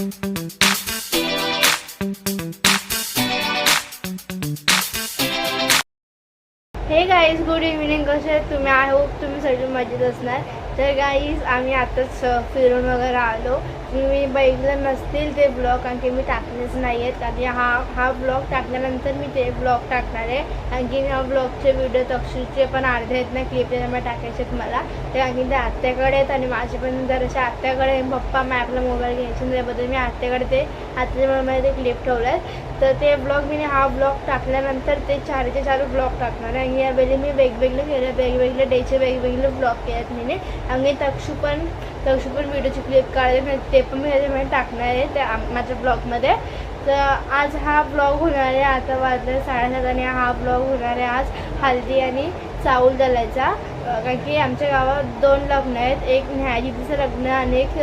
हे guys good evening कसे आहे तुम्ही आय होप तुम्ही सगळी मजेत असणार. तर गाईज आम्ही आताच फिरून वगैरे आलो. मी बघितलं नसतील ते ब्लॉग कारण की मी टाकलेच नाही आहेत कारण की हा हा ब्लॉग टाकल्यानंतर मी ते ब्लॉग टाकणार आहे. आणखी ह्या ब्लॉगचे व्हिडिओ तक्षूचे पण अर्धे आहेत ना क्लिप त्याच्यामुळे टाकायचे आहेत मला. ते आणखी ते आत्याकडे आहेत आणि माझे पण जर असे आत्याकडे पप्पा मी आपला मोबाईल घ्यायचे आणि त्याबद्दल मी आत्याकडे ते आत्याच्यामुळे ते क्लिप ठेवलं आहेत तर ते ब्लॉग मी हा ब्लॉग टाकल्यानंतर ते चारचे चार ब्लॉग टाकणार आहे. आणि यावेळी मी वेगवेगळे केले वेगवेगळे डेचे वेगवेगळे ब्लॉग केले आहेत मी. आणि तक्षू पण तक्षू पण व्हिडिओची क्लिप काढले म्हणजे ते पण मी ह्याच्यामध्ये टाकणार आहे त्या माझ्या ब्लॉगमध्ये तर आज हा ब्लॉग होणार आहे आता वाजले साडेसात आणि हा ब्लॉग होणार आहे आज हल्दी आणि चाऊल दलायचा कारण की आमच्या गावात दोन लग्न आहेत एक न्याय दिदीचं लग्न आणि एक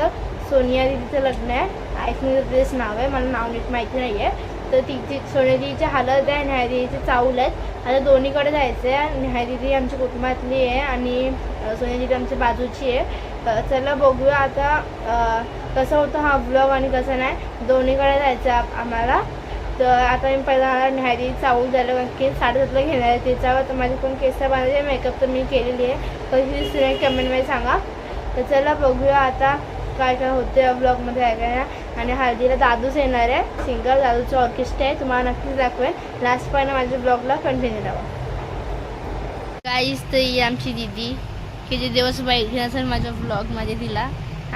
सोनिया दिदीचं लग्न आहे. आय तेच नाव आहे मला नाव नीट माहिती नाही आहे तर तिची सोनिया हालत आहे न्याय चावल चाऊल आहेत. आता दोन्हीकडे जायचं आहे न्याय दिदी आमच्या कुटुंबातली आहे आणि अं, सोनिया आमच्या बाजूची आहे. चला बघूया आता कसं होतं हा ब्लॉग आणि कसं नाही. दोन्हीकडे जायचं आहे आम्हाला. तर आता मी पहिला मला न्यायदी चावूल झालं कारण की साडेसातला घेणार आहे. त्याच्यावर तर माझे पण केस बांधायचे मेकअप तर मी केलेली आहे. कशी दिसते कमेंटमध्ये सांगा. तर चला बघूया आता काय काय होते ब्लॉगमध्ये आहे काय आणि हळदीला दादूच येणार आहे. सिंगर दादूचं ऑर्केस्ट्रा आहे. तुम्हाला नक्कीच दाखवेन लास्ट पण माझ्या ब्लॉगला कंटिन्यू राहा काहीच तर ही आमची दिदी. की जे दिवस बघितले असेल माझ्या ब्लॉगमध्ये दिला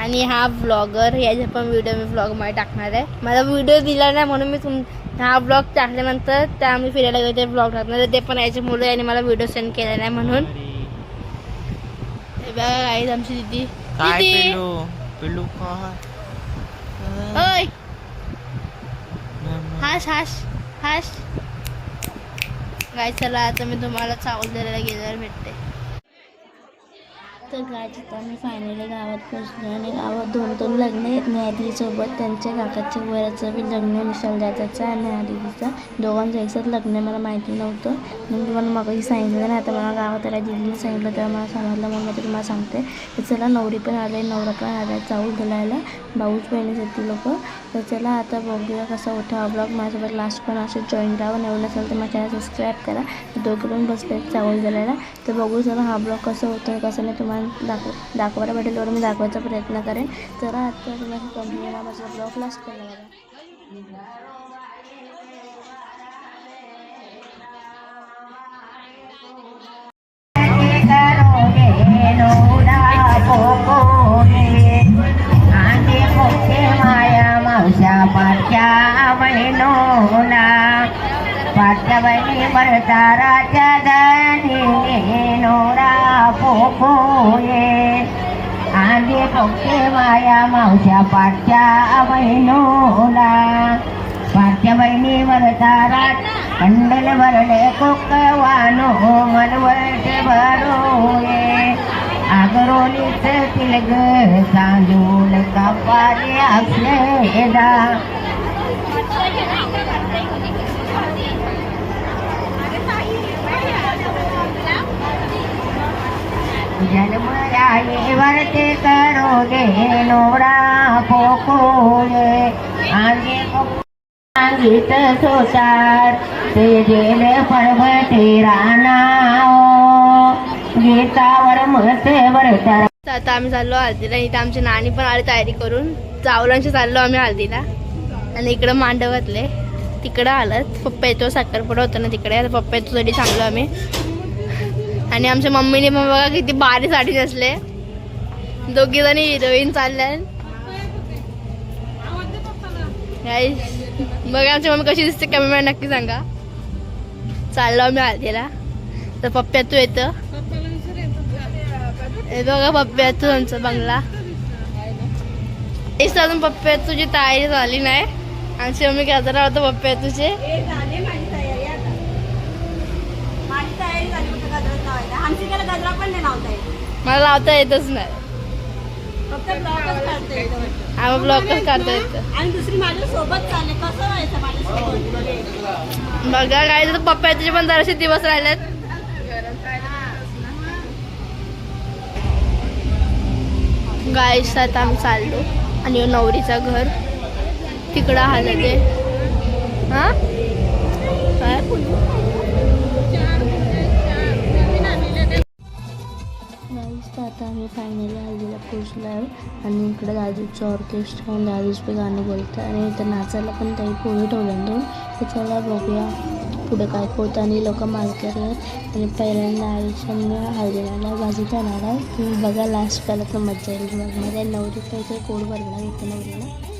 आणि हा ब्लॉगर याचे पण व्हिडिओ मी ब्लॉगमध्ये टाकणार आहे. मला व्हिडिओ दिला नाही म्हणून मी तुम हा ब्लॉग टाकल्यानंतर त्या आम्ही फिरायला गेलो ते ब्लॉग टाकणार आहे. ते पण याचे मुलं आणि मला व्हिडिओ सेंड केला नाही म्हणून. बघा काहीच आमची दिदी काय दिदी पिल्लू पिल्लू ओय. काय हाश हाश हाश. गाय चला आता मी तुम्हाला चावल द्यायला गेल्यावर भेटते. तर गायची आम्ही मी फायनली गावात पोचलो आणि गावात दोन दोन लग्न आहेत. न्यायाधीसोबत त्यांच्या काकाच्या वयाचं बी लग्न मिसाल जाताचं आणि न्यायाधीचा दोघांचं एकसाथ लग्न आहे मला माहिती नव्हतं. म्हणून तुम्हाला मगही सांगितलं नाही आता मला गावात आला दिदीने सांगितलं तर मला समजलं म्हणून मी तुम्हाला सांगते. तर चला नवरी पण आले नवरा पण आला चाऊल घालायला भाऊच बहिणीच आहेत ती लोक. तर चला आता बघूया कसा होता हा ब्लॉग माझ्यासोबत लास्ट पण असं जॉईन राहा. नवीन असेल तर माझ्या सबस्क्राईब करा. दोघं पण बसले चावल घालायला तर बघू चला हा ब्लॉग कसं होतं कसं नाही तुम्हाला दाखव दाखवायला भेटेल तेवढं मी दाखवायचा प्रयत्न करेन. तर आता तुम्हाला कंटिन्यू माझा ब्लॉग लास्ट केला बघा. पाठ्या बहिणी भरताराच्या दानी नोरा होये. आधी पक्षे माया मावश्या पाठ्या बहिणोला. पाठ्या बहिणी तारात कंडल भरले कोकवानो मनवटे भरोये. आगरोलीच तिलग सांजून कापाले असलेदा जन्मराये वरते करो गे नोरा पोकोळे आगे सांगित सोतार ते जेल पर्वते रानाओ गीतावर मते वरतार आता आम्ही चाललो हळदीला इथं आमची नानी पण आली तयारी करून. चावलांशी चाललो आम्ही हळदीला. आणि इकडं मांडवातले. तिकडं आलं. पप्पा येतो साखरपुडा होतं ना तिकडे. आता पप्पा येतो साठी थांबलो आम्ही. आणि आमच्या मम्मीने पण बघा किती बारी साडी नसले. दोघी जणी हिरोईन चालल्या बघा आमची मम्मी कशी दिसते. कॅमेरा नक्की सांगा. चाललो आम्ही हळदीला तर पप्प्या तू येतं. हे बघा पप्प्या तू आमचा बंगला. तेच अजून पप्प्या तुझी तयारी झाली नाही. आमची मम्मी गजरा होतं पप्प्या तुझे माझी तयारी झाली होती गजरात लावायला आमची त्याला गजरा पण नाही लावता येत. मला लावता येतच नाही. फक्त ब्लॉकच काढता येतं. आम्हाला ब्लॉकच काढता येतं. आणि दुसरी माझ्या सोबत चालले. कसं व्हायचं बघा काय तर पप्प्या तुझे पण जराशे दिवस राहिलेत. गायस आता आम्ही चाललो. आणि नवरीचं घर. तिकडं आलं ते. हा? तर आता आम्ही फायनली आजीला पोचलो आहे आणि इकडे दादूचं ऑर्केस्ट्रा आणि दादूच पे गाणे बोलतं आणि इथं नाचायला पण काही पोहे ठेवलं तर चला बघूया पुढे काय होतं. आणि लोक मालकर आणि पहिल्यांदा आयुष्याने हळदीला बाजू करणार आहे. तुम्ही बघा लास्ट करायला तर मजा येईल. बघणार नवरी काही कोड भरला येतं नवरीला.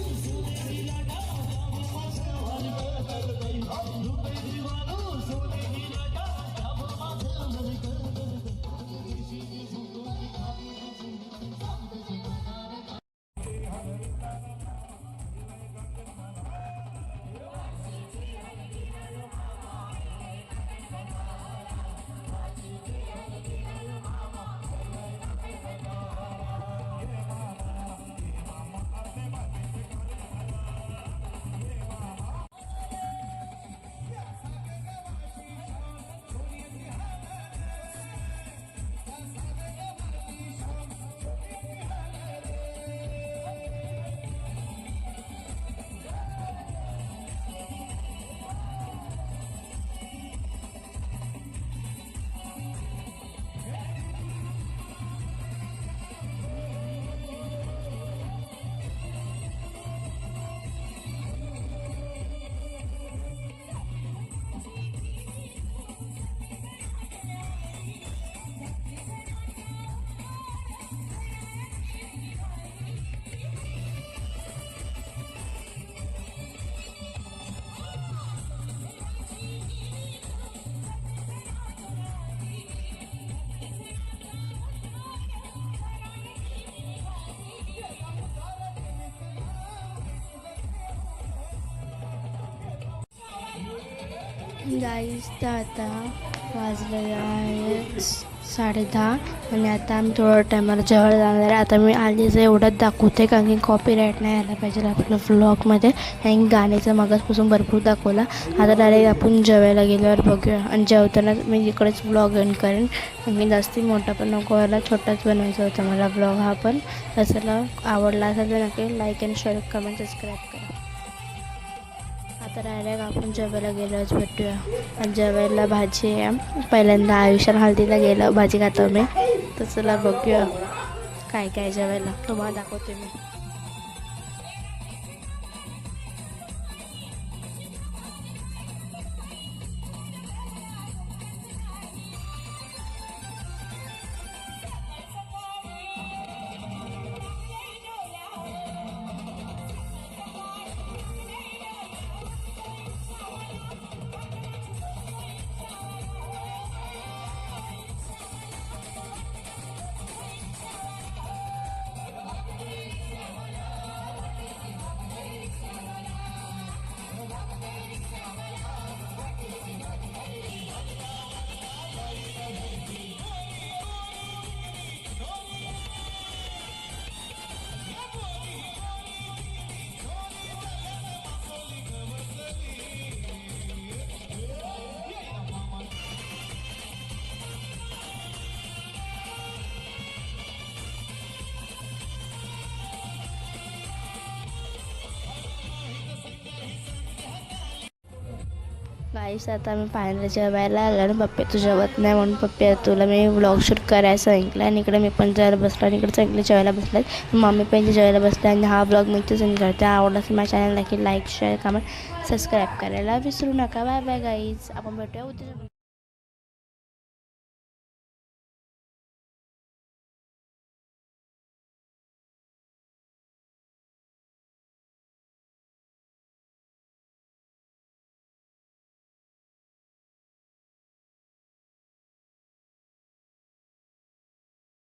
गाईस तर आता वाजलेलं आहे स- साडेदहा आणि आता आम्ही थोडं टायमाला जेवायला जाणार आहे. आता मी आधीच एवढंच दाखवते कारण की कॉपीराईट नाही यायला पाहिजे आपल्या व्लॉगमध्ये आणि गाण्याचा मागासपासून भरपूर दाखवला. आता डायरेक्ट आपण जेवायला गेल्यावर बघूया. आणि जेवताना मी इकडेच व्लॉग एंड करेन. आणि जास्ती मोठा पण नको व्हायला छोटाच बनवायचा होता मला व्लॉग हा पण. तसं आवडला असेल तर नक्की like and share comment subscribe करा. आता डायरेक्ट आपण जेवायला गेलोच भेटूया. आणि जेवायला भाजी आहे. पहिल्यांदा आयुष्यात हळदीला गेलं भाजी खातो मी तर चला बघूया. काय काय जेवायला तुम्हाला दाखवते मी. आईस आता मी पाण्याला जेवायला आला आणि पप्पे तू जेवत नाही म्हणून पप्पे तुला मी व्लॉग शूट करायला सांगितलं आणि इकडे मी पण जेवायला बसलो आणि इकडे चांगले जेवायला बसले मम्मी पण जेवायला बसले आणि हा ब्लॉग मी इथेच करते. आवडला असेल माझ्या चॅनलला की लाईक शेअर कमेंट सबस्क्राईब करायला विसरू नका. बाय बाय गाईज आपण भेटूया उद्या.